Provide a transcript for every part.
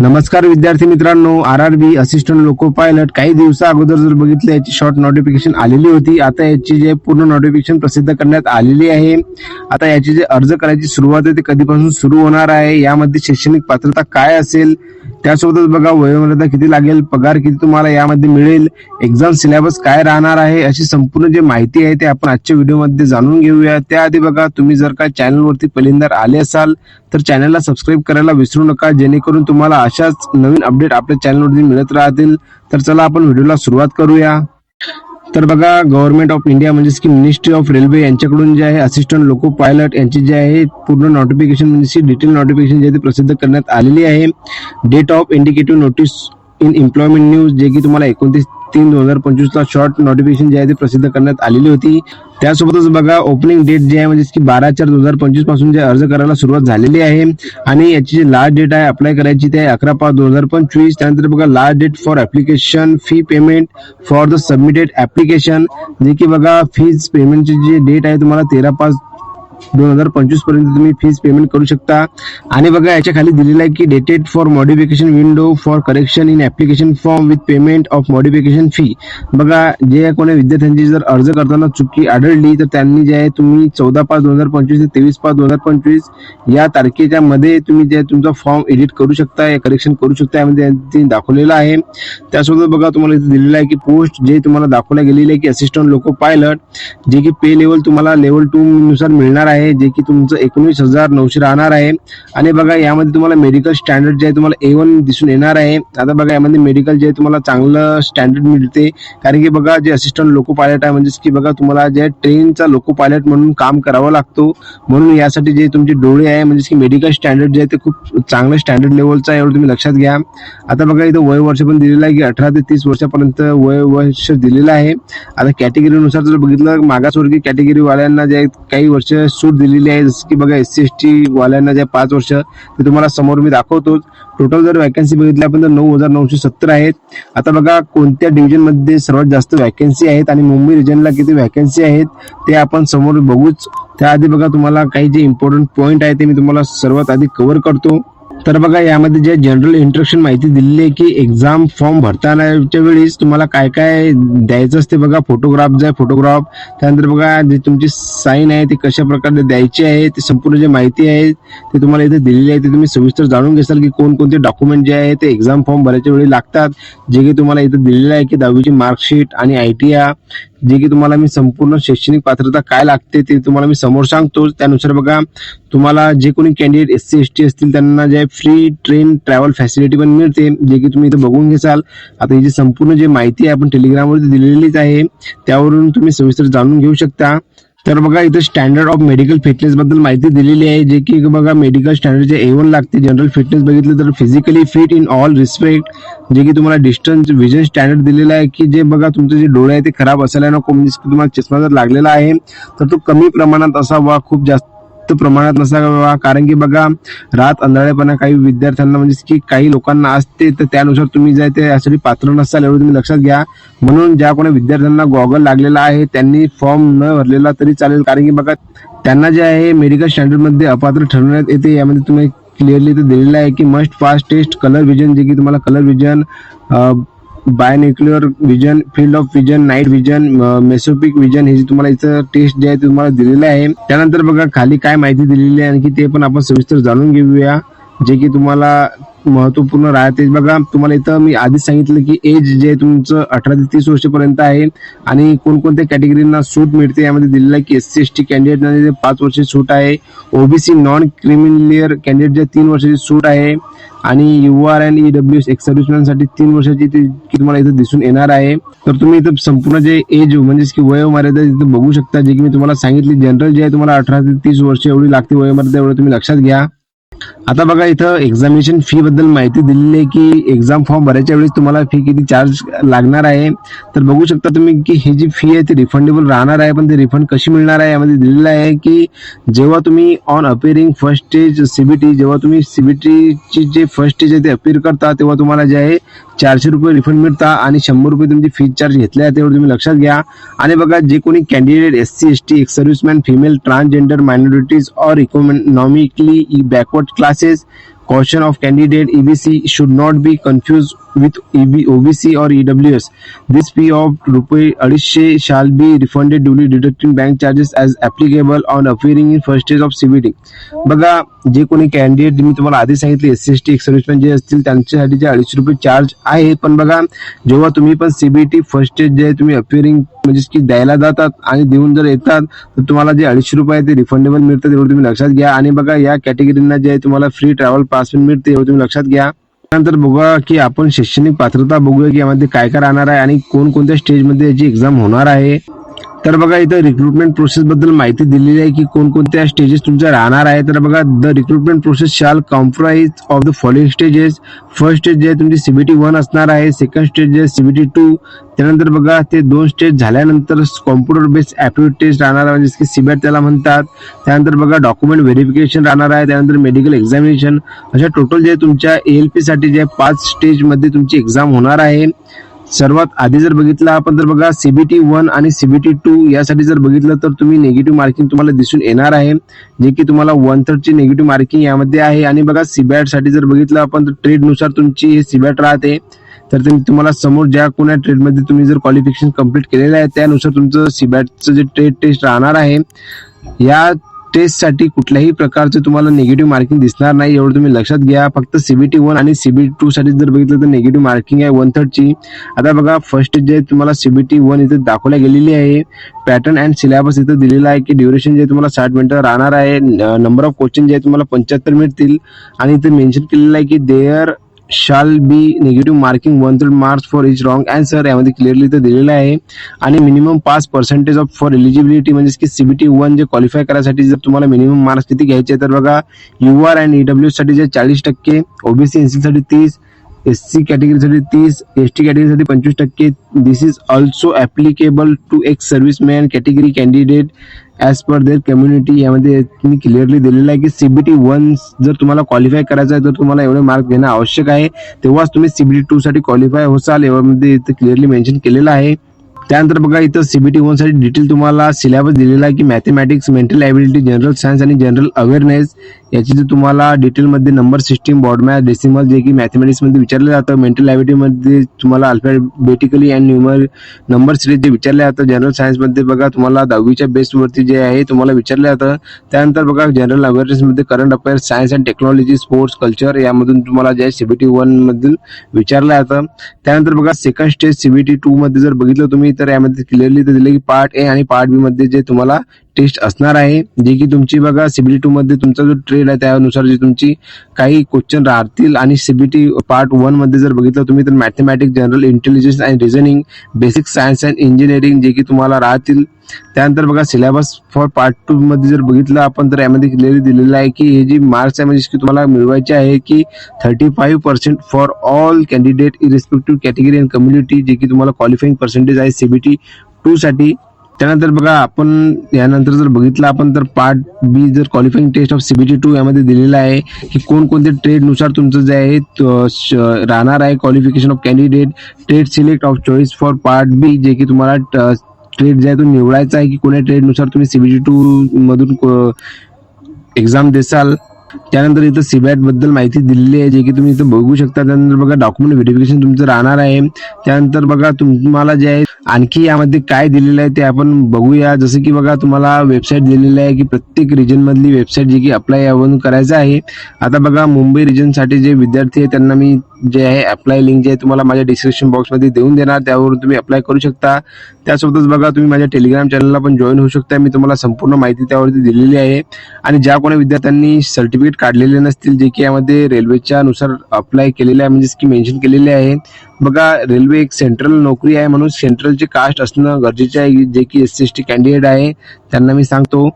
नमस्कार विद्यार्थी मित्रांनो R R B assistant loco pilot काही दिवसा अगोदर जर बघितलं याची शॉर्ट नोटिफिकेशन आलेली होती. आता याची जे पूर्ण नोटिफिकेशन प्रसिद्ध करण्यात आलेली आहे. आता याची जे अर्ज करायची सुरुवात आहे ते कधीपासून सुरू होणार आहे? यामध्ये शैक्षणिक पात्रता काय असेल? त्यासोबतच बघा वयोमर्यादा किती लागेल पगार किती तुम्हाला यामध्ये मिळेल एक्झाम सिलेबस काय राहणार आहे अशी संपूर्ण जी माहिती आहे ते आपण आजच्या व्हिडिओमध्ये जाणून घेऊया. त्याआधी बघा तुम्ही जर का चॅनलवरती पहिल्यांदा आले असाल तर चॅनलला सबस्क्राईब करायला विसरू नका जेणेकरून तुम्हाला अशाच नवीन अपडेट आपल्या चॅनलवरती मिळत राहतील. तर चला आपण व्हिडिओला सुरुवात करूया. तर बघा गव्हर्नमेंट ऑफ इंडिया म्हणजेच की मिनिस्ट्री ऑफ रेल्वे यांच्याकडून जे आहे असिस्टंट लोको पायलट यांची जे आहे पूर्ण नोटिफिकेशन म्हणजे डिटेल नोटिफिकेशन जे आहे ते प्रसिद्ध करण्यात आलेली आहे. Date of indicative notice in employment news जे की तुम्हाला एकोणतीस तीन दोन हजार पंचवीसला शॉर्ट नोटिफिकेशन जे आहे ते प्रसिद्ध करण्यात आलेली होती. त्यासोबतच बघा ओपनिंग डेट जे आहे म्हणजे की बारा चार दोन हजार पंचवीसपासून जे अर्ज करायला सुरुवात झालेली आहे. आणि याची जी लास्ट डेट आहे अप्लाय करायची ते अकरा पाच दोन हजार पंचवीस. त्यानंतर बघा last date for application fee payment for the submitted application जे की बघा फीज पेमेंटची जी डेट आहे तुम्हाला तेरा पाच दोन हजार पंचवीसपर्यंत तुम्ही फीज पेमेंट करू शकता. आणि बघा याच्या खाली दिलेलं आहे की dated for modification window for correction in application form with payment of modification fee बघा जे कोणी विद्यार्थ्यांची जर अर्ज करताना चुकी आढळली तर त्यांनी जे आहे तुम्ही चौदा पाच दोन हजार पंचवीस ते तेवीस पाच दोन हजार पंचवीस या तारखेच्या मध्ये तुम्ही जे तुमचा फॉर्म एडिट करू शकता करेक्शन करू शकता. यामध्ये त्यांनी दाखवलेलं आहे. त्यासोबत बघा तुम्हाला इथे दिलेलं आहे की पोस्ट जे तुम्हाला दाखवल्या गेलेली आहे की असिस्टंट लोको पायलट जे की पे लेवल तुम्हाला लेवल टू नुसार मिळणार आहे जे की तुमचं एकोणीस हजार नऊशे राहणार आहे. आणि बघा यामध्ये तुम्हाला मेडिकल स्टँडर्ड जे आहे तुम्हाला ए वन दिसून येणार आहे. आता बघा यामध्ये मेडिकल जे आहे तुम्हाला चांगलं स्टँडर्ड मिळते. कारण की बघा जे असिस्टंट लोको पायलट आहे म्हणजेच की बघा तुम्हाला जे ट्रेनचा लोको पायलट म्हणून काम करावं लागतो. म्हणून यासाठी जे तुमचे डोळे आहे म्हणजेच की मेडिकल स्टँडर्ड जे आहे ते खूप चांगलं स्टँडर्ड लेवलचं आहे एवढं तुम्ही लक्षात घ्या. आता बघा इथं वय वर्ष पण दिलेलं आहे की अठरा ते तीस वर्षापर्यंत वय वर्ष दिलेलं आहे. आता कॅटेगरीनुसार जर बघितलं मागासवर्गीय कॅटेगरी वाल्यांना जे काही वर्ष सूट दिलेली आहे. जसं की बघा एस सी एस टी वाल्यांना जे पाच वर्ष ते तुम्हाला समोर मी दाखवतोच. टोटल जर वॅकन्सी बघितली आपण तर नऊ हजार नऊशे सत्तर आहेत. आता बघा कोणत्या डिव्हिजनमध्ये सर्वात जास्त वॅकन्सी आहेत आणि मुंबई रिजनला किती वॅकन्सी आहेत ते आपण समोर बघूच. त्याआधी बघा तुम्हाला काही जे इम्पॉर्टंट पॉईंट आहे ते मी तुम्हाला सर्वात आधी कव्हर करतो. तर बघा यामध्ये जे जनरल इंट्रक्शन माहिती दिलेली आहे की एक्झाम फॉर्म भरतानाच्या वेळेस तुम्हाला काय काय द्यायचं असते बघा फोटोग्राफ जे आहे फोटोग्राफ त्यानंतर बघा जे तुमची साईन आहे ती कशा प्रकारे द्यायची आहे ती संपूर्ण जे माहिती आहे ते तुम्हाला इथे दिलेली आहे. ते तुम्ही सविस्तर जाणून घेसाल की कोणकोणते डॉक्युमेंट जे आहे ते एक्झाम फॉर्म भरायच्या वेळी लागतात. जे की तुम्हाला इथे दिलेलं आहे की दहावीची मार्कशीट आणि आय टी जे की तुम्हाला मी संपूर्ण शैक्षणिक पात्रता काय लागते ते तुम्हाला मी समोर सांगतो. त्यानुसार बघा तुम्हाला जे कोणी candidate S C S T असतील त्यांना जे फ्री ट्रेन ट्रॅव्हल फॅसिलिटी पण मिळते जे की तुम्ही इथं बघून घेसाल. आता ही जी संपूर्ण जे माहिती आहे आपण टेलिग्रामवरती दिलेलीच आहे. त्यावरून तुम्ही सविस्तर जाणून घेऊ शकता. तर बघा इथं स्टँडर्ड ऑफ मेडिकल फिटनेस बद्दल माहिती दिलेली आहे जे की बघा मेडिकल स्टँडर्ड जे ए वन लागते जनरल फिटनेस बघितलं तर physically fit in all respect जे की तुम्हाला डिस्टन्स विजन स्टँडर्ड दिलेलं आहे की जे बघा तुमचे जे डोळे आहे ते खराब असायला नको म्हणजे तुम्हाला चष्मा जर लागलेला आहे तर तो कमी प्रमाणात असावा खूप जास्त प्रमाणात नसावा कारण की बघा रात अंधाळेपणा काही विद्यार्थ्यांना म्हणजे की काही लोकांना असते तर त्यानुसार तुम्ही जे त्यासाठी ते यासाठी पात्र नसाल एवढं तुम्ही लक्षात घ्या. म्हणून ज्या कोणी विद्यार्थ्यांना गॉगल लागलेला आहे त्यांनी फॉर्म न भरलेला तरी चालेल. कारण की बघा त्यांना जे आहे मेडिकल स्टँडर्डमध्ये अपात्र ठरवण्यात येते. यामध्ये तुम्ही क्लिअरली ते दिलेलं आहे की must fast test colour vision जे की तुम्हाला colour vision binocular vision field of vision night vision mesopic vision हे जे तुम्हाला इथं टेस्ट जे आहे ते तुम्हाला दिलेलं आहे. त्यानंतर बघा खाली काय माहिती दिलेली आहे आणखी ते पण आपण सविस्तर जाणून घेऊया. जे की तुम्हाला महत्त्वपूर्ण राहते. बघा तुम्हाला इथं मी आधीच सांगितलं की एज जे तुमचं अठरा ते तीस वर्षापर्यंत आहे आणि कोणकोणत्या कॅटेगरींना सूट मिळते यामध्ये दिलेलं आहे की S C S T candidate पाच वर्षाची सूट आहे ओबीसी नॉन क्रिमिलियर कॅन्डिडेट जे तीन वर्षाची सूट आहे आणि U R N E W ex सर्व्हिसमॅनसाठी तीन वर्षाची ती की तुम्हाला इथं दिसून येणार आहे. तर तुम्ही इथं संपूर्ण जे एज म्हणजेच की वयोमर्यादा इथं बघू शकता जे की मी तुम्हाला सांगितली जनरल जे आहे तुम्हाला अठरा ते तीस वर्ष एवढी लागते वयोमर्यादा एवढं तुम्ही लक्षात घ्या. आता बघा इथं एक्झामिनेशन फी बद्दल माहिती दिलेली आहे की एक्झाम फॉर्म भरायच्या वेळेस तुम्हाला फी किती चार्ज लागणार आहे. तर बघू शकता तुम्ही की ही जी फी आहे ती रिफंडेबल राहणार आहे पण ती रिफंड कशी मिळणार आहे यामध्ये दिलेलं आहे की जेव्हा तुम्ही on appearing first stage CBT जेव्हा तुम्ही सीबीटीची जे फर्स्ट स्टेज आहे ते अपिअर करता तेव्हा तुम्हाला जे आहे चारशे रुपये रिफंड मिळता आणि शंभर रुपये तुमची फी चार्ज घेतले आहे तेवढं तुम्ही लक्षात घ्या. आणि बघा जे कोणी candidate S C S T ex serviceman female transgender minorities or economically backward classes caution of candidate EBC should not be confused with EB, OBC or EWS. This fee of रुपये अडीचशे shall be refunded duly deducting bank charges as applicable on appearing in first stage of CBT. बघा जे कोणी candidate मी तुम्हाला आधी सांगितले S C S T serviceman जे असतील त्यांच्यासाठी जे अडीचशे रुपये चार्ज आहे पण बघा जेव्हा तुम्ही पण सीबीटी फर्स्ट स्टेज जे आहे तुम्ही अपिअरिंग म्हणजे की द्यायला जातात आणि देऊन जर येतात तर तुम्हाला जे अडीचशे रुपये आहे ते रिफंडेबल मिळतात एवढं तुम्ही लक्षात घ्या आणि बघा या कॅटेगरीना जे आहे तुम्हाला फ्री ट्रॅव्हल पास पण मिळते एवढं तुम्ही लक्षात घ्या त्यानंतर बघा की आपण शैक्षणिक पात्रता बघूया की यामध्ये काय काय राहणार आहे आणि कोणकोणत्या स्टेजमध्ये याची एक्झाम होणार आहे. तर बघा इथं रिक्रुटमेंट प्रोसेस बद्दल माहिती दिलेली आहे की कोणकोणत्या स्टेजेस तुमच्या राहणार आहे. तर बघा the recruitment process shall comprise of the following stages first stage जे आहे तुमची सीबीटी वन असणार आहे. सेकंड स्टेज जे आहे सीबीटी टू त्यानंतर बघा ते दोन स्टेज झाल्यानंतर कॉम्प्युटर बेस्ड ऍप्टिट्यूड टेस्ट राहणार आहे म्हणजे की सीबॅट त्याला म्हणतात. त्यानंतर बघा डॉक्युमेंट व्हेरिफिकेशन राहणार आहे. त्यानंतर मेडिकल एक्झामिनेशन अशा टोटल जे तुमच्या एलसाठी जे पाच स्टेजमध्ये तुमची एक्झाम होणार आहे. सर्वात आधी जर बघितलं आपण तर बघा सीबीटी वन आणि सीबीटी टू यासाठी जर बघितलं तर तुम्ही निगेटिव्ह मार्किंग तुम्हाला दिसून येणार आहे. जे की तुम्हाला वन थर्डची निगेटिव्ह मार्किंग यामध्ये आहे. आणि बघा सीबॅटसाठी जर बघितलं आपण तर ट्रेडनुसार तुमची हे सीबॅट राहते. तर तुम्हाला समोर ज्या कोणा ट्रेडमध्ये तुम्ही जर क्वालिफिकेशन कंप्लीट केलेलं आहे त्यानुसार तुमचं सीबॅटचं जे ट्रेड टेस्ट राहणार आहे या टेस्टसाठी कुठल्याही प्रकारचे तुम्हाला निगेटिव्ह मार्किंग दिसणार नाही. एवढं तुम्ही लक्षात घ्या. फक्त सीबीटी वन आणि सीबीटी टू साठी जर बघितलं तर निगेटिव्ह मार्किंग आहे वन थर्डची आता बघा फर्स्ट जे आहे तुम्हाला सीबीटी वन इथे दाखवल्या गेलेली आहे. पॅटर्न अँड सिलेबस इथं दिलेला आहे की ड्युरेशन जे तुम्हाला साठ मिनिटं राहणार आहे. नंबर ऑफ क्वेश्चन जे आहे तुम्हाला पंच्याहत्तर मिळतील आणि इथे मेन्शन केलेलं आहे की there shall be negative marking one third marks for is wrong answer यामध्ये क्लिअरली तर दिलेलं आहे. आणि मिनिमम पाच पर्सेंटेज ऑफ फॉर एलिजिबिलिटी म्हणजे की सीबीटी वन जे क्वालिफाय करायसाठी जर तुम्हाला मिनिमम मार्क्स किती घ्यायचे तर बघा यू आर अँड ईडब्ल्यू साठी जे चाळीस टक्के ओबीसी एनसाठी तीस एस सी कॅटेगरीसाठी तीस एस टी कॅटेगरीसाठी पंचवीस टक्के. This is also applicable to ex serviceman category candidate as per their community यामध्ये मी क्लिअरली दिलेलं आहे की सीबीटी वन जर तुम्हाला क्वालिफाय करायचं आहे तर तुम्हाला एवढे मार्क घेणं आवश्यक आहे. तेव्हाच तुम्ही सीबीटी टू साठी क्वालिफाय होसाल यामध्ये इथे क्लिअरली मेन्शन केलेलं आहे. त्यानंतर बघा इथं सीबीटी वनसाठी डिटेल तुम्हाला सिलेबस दिलेला आहे की mathematics mental ability general science आणि जनरल अवेअरनेस याची जर तुम्हाला डिटेलमध्ये number system board math decimal जे की मॅथमॅटिक्समध्ये विचारलं जातं मेंटल ॲबिलिटी मध्ये तुम्हाला अल्फाबेटिकली अँड न्यूमर नंबर सिरीज जे विचारले जातं जनरल सायन्समध्ये बघा तुम्हाला दहावीच्या बेस वरती जे आहे तुम्हाला विचारलं जातं. त्यानंतर बघा general अवेअरनेसमध्ये current affairs science and technology sports culture यामधून तुम्हाला जे आहे सीबीटी वन वनमधून विचारलं जातं. त्यानंतर बघा सेकंड स्टेज सीबीटी टू मध्ये जर बघितलं तुम्ही तर यामध्ये क्लिअरली दिलं की पार्ट ए आणि पार्ट बी मध्ये जे तुम्हाला टेस्ट असणार आहे. जे की तुमची बघा सीबीटी टू मध्ये तुमचा जो ट्रेड आहे त्यानुसार जे तुमची काही क्वेश्चन राहतील आणि सीबीटी पार्ट वनमध्ये जर बघितलं तुम्ही तर mathematics general intelligence and reasoning basic science and engineering जे की तुम्हाला राहतील. त्यानंतर बघा सिलेबस फॉर पार्ट टू मध्ये जर बघितलं आपण तर यामध्ये क्लिअरली दिलेलं आहे की हे जी मार्क्स आहे म्हणजे की तुम्हाला मिळवायचे आहे की thirty five percent for all candidate irrespective category and community जे की तुम्हाला क्वालिफाईंग पर्सेंटेज आहे सीबीटी टू साठी. त्यानंतर बघा आपण यानंतर जर बघितलं आपण तर पार्ट बी जर qualifying test of CBT two यामध्ये दिलेलं आहे की कोणकोणत्या ट्रेडनुसार तुमचं जे आहे त- श- राहणार आहे qualification of candidate trade select of choice for part B जे की तुम्हाला ट्रेड जे आहे तो निवडायचा आहे की कोण्या ट्रेडनुसार तुम्ही सीबीटी टू मधून एक्झाम देसाल. त्यानंतर इथं सीबॅटबद्दल माहिती दिलेली आहे जे की तुम्ही इथं बघू शकता. त्यानंतर बघा डॉक्युमेंट व्हेरिफिकेशन तुमचं राहणार आहे. त्यानंतर बघा तुम्हाला जे आहे आणखी यामध्ये काय दिलेलं आहे ते आपण बघूया. जसं की बघा तुम्हाला वेबसाईट दिलेली आहे की प्रत्येक रिजनमधली वेबसाईट जी की अप्लाय यावरून करायचं आहे. आता बघा मुंबई रिजनसाठी जे विद्यार्थी आहे त्यांना मी जे आहे अप्लाय लिंक जे आहे तुम्हाला माझ्या डिस्क्रिप्शन बॉक्समध्ये देऊन देणार. त्यावरून तुम्ही अप्लाय करू शकता. त्यासोबतच बघा तुम्ही माझ्या टेलिग्राम चॅनलला पण जॉईन होऊ शकता मी तुम्हाला संपूर्ण माहिती त्यावरती दिलेली आहे. आणि ज्या कोणी विद्यार्थ्यांनी सर्टिफिकेट काढलेले नसतील जे की यामध्ये रेल्वेच्या नुसार अप्लाय केलेले आहे म्हणजेच की मेन्शन केलेले आहे. बघा रेल्वे एक सेंट्रल नोकरी आहे म्हणून सेंट्रलचे कास्ट असणं गरजेचे आहे. जे की S C S T candidate आहे त्यांना मी सांगतो.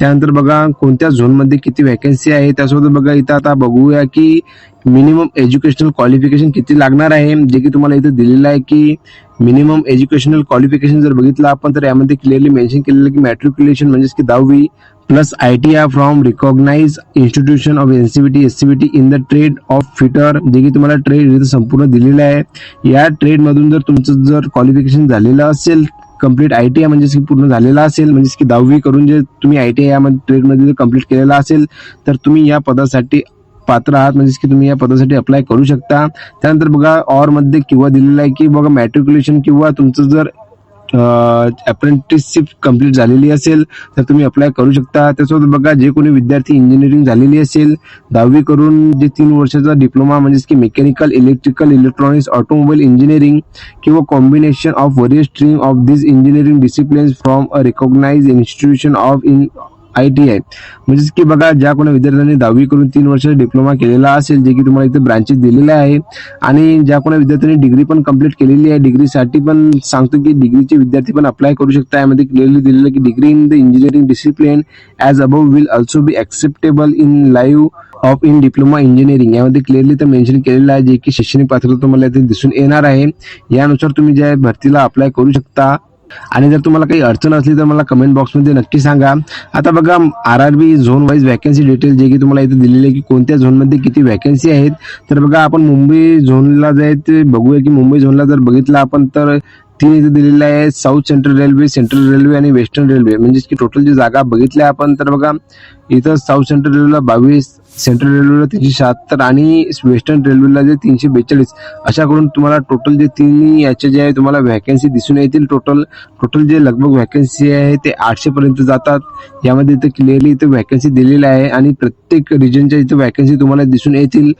त्यानंतर बघा कोणत्या झोनमध्ये किती वॅकन्सी आहे? त्यासोबत बघा इथं आता बघूया की मिनिमम एज्युकेशनल क्वालिफिकेशन किती लागणार आहे? जे की तुम्हाला इथं दिलेलं आहे की मिनिमम एज्युकेशनल क्वालिफिकेशन जर बघितलं आपण तर यामध्ये क्लिअरली मेन्शन केलेलं की मॅट्रिक्युलेशन म्हणजेच की दहावी plus I T R from recognise institution of NCBT T in the trade of fitter जे की तुम्हाला ट्रेड इथं संपूर्ण दिलेलं आहे. या ट्रेडमधून जर तुमचं जर क्वालिफिकेशन झालेलं असेल कंप्लीट आय टी आय म्हणजेच की पूर्ण झालेला असेल म्हणजेच की दहावी करून जे तुम्ही आय टी आय ट्रेडमध्ये जर कंप्लीट केलेला असेल तर तुम्ही या पदासाठी पात्र आहात. म्हणजेच की तुम्ही या पदासाठी अप्लाय करू शकता. त्यानंतर बघा ऑरमध्ये किंवा दिलेलं आहे की बघा मॅट्रिक्युलेशन किंवा तुमचं जर अप्रेंटिसशिप कंप्लीट झालेली असेल तर तुम्ही अप्लाय करू शकता. त्यासोबत बघा जे कोणी विद्यार्थी इंजिनिअरिंग झालेली असेल दहावी करून जे तीन वर्षाचा डिप्लोमा म्हणजेच की mechanical electrical electronics automobile engineering किंवा combination of various stream of this engineering disciplines from a recognise institution of in I T I म्हणजेच की बघा ज्या कोणा विद्यार्थ्यांनी दहावी करून तीन वर्ष डिप्लोमा केलेला असेल जे की तुम्हाला इथे ब्रांचेस दिलेले आहे आणि ज्या कोणा विद्यार्थ्यांनी डिग्री पण कंप्लीट केलेली आहे डिग्रीसाठी पण सांगतो की डिग्रीचे विद्यार्थी पण अप्लाय करू शकता. यामध्ये क्लिअरली दिलेलं की degree in the engineering discipline as above will also be acceptable in lieu of in diploma engineering यामध्ये क्लिअरली तर मेन्शन केलेलं आहे जे की शैक्षणिक पात्रता तुम्हाला इथे दिसून येणार आहे. यानुसार तुम्ही ज्या भरतीला अप्लाय करू शकता आणि जर तुम्हाला काही अडचण असली तर मला कमेंट बॉक्समध्ये नक्की सांगा. आता बघा R R B zone wise vacancy detail जे की तुम्हाला इथे दिलेले आहे की कोणत्या झोनमध्ये किती वॅकन्सी आहेत. तर बघा आपण मुंबई झोनला जे ते बघूया की मुंबई झोनला जर बघितलं आपण तर तीन इथे दिलेले आहे south central railway central railway आणि वेस्टर्न रेल्वे म्हणजेच की टोटल जी जागा बघितल्या आपण तर बघा इथं साऊथ सेंट्रल रेल्वेला बावीस सेंट्रल रेल्वेला तीनशे शहात्तर आणि वेस्टर्न रेल्वेला जे तीनशे बेचाळीस अशा करून तुम्हाला टोटल जे तिन्ही याचे जे आहे तुम्हाला व्हॅकन्सी दिसून येतील. टोटल टोटल जे लगभग व्हॅकन्सी आहे ते आठशे पर्यंत जातात. यामध्ये इथं क्लिअरली इथं व्हॅकन्सी दिलेली आहे आणि प्रत्येक रिजनच्या इथं व्हॅकन्सी तुम्हाला दिसून येतील.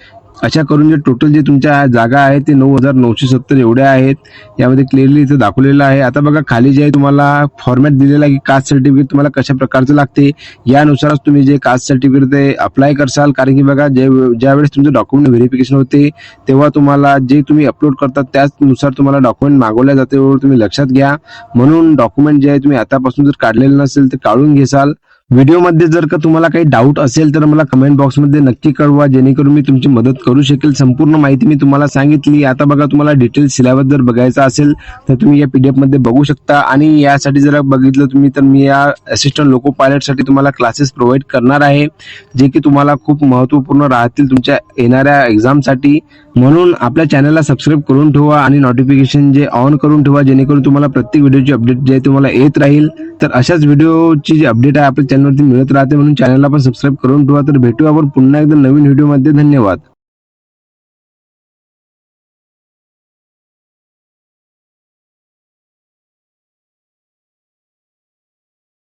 अशा करून जे टोटल जे तुमच्या जागा आहेत ते नऊ हजार नऊशे सत्तर एवढ्या आहेत. यामध्ये क्लिअरली इथं दाखवलेलं आहे. आता बघा खाली जे आहे तुम्हाला फॉर्मॅट दिलेला आहे की कास्ट सर्टिफिकेट तुम्हाला कशा प्रकारचं लागते यानुसारच तुम्ही जे कास्ट सर्टिफिकेट ते अप्लाय करसाल. कारण की बघा जे ज्यावेळेस तुमचं डॉक्युमेंट व्हेरिफिकेशन होते तेव्हा तुम्हाला जे तुम्ही अपलोड करतात त्याचनुसार तुम्हाला डॉक्युमेंट मागवल्या जाते तुम्ही लक्षात घ्या. म्हणून डॉक्युमेंट जे आहे तुम्ही आतापासून जर काढलेलं नसेल तर काढून घेसाल. व्हिडिओमध्ये जर का तुम्हाला काही डाऊट असेल तर मला कमेंट बॉक्समध्ये नक्की कळवा. जेणेकरून मी तुमची मदत करू शकेल. संपूर्ण माहिती मी तुम्हाला सांगितली. आता बघा तुम्हाला डिटेल सिलेबस जर बघायचा असेल तर तुम्ही या पीडीएफमध्ये बघू शकता. आणि यासाठी जर बघितलं तुम्ही तर मी या असिस्टंट लोको पायलटसाठी तुम्हाला क्लासेस प्रोव्हाइड करणार आहे जे की तुम्हाला खूप महत्त्वपूर्ण राहतील तुमच्या येणाऱ्या एक्झामसाठी म्हणून आपल्या चॅनलला सबस्क्राईब करून ठेवा आणि नोटिफिकेशन जे ऑन करून ठेवा जेणेकरून तुम्हाला प्रत्येक व्हिडिओची अपडेट जे आहे तुम्हाला येत राहील. तर अशाच व्हिडिओची जी अपडेट आहे आपल्या चॅनलवरती मिळत राहते म्हणून चॅनलला पण सबस्क्राईब करून ठेवा. तर भेटू आपण पुन्हा एकदा नवीन व्हिडिओमध्ये धन्यवाद.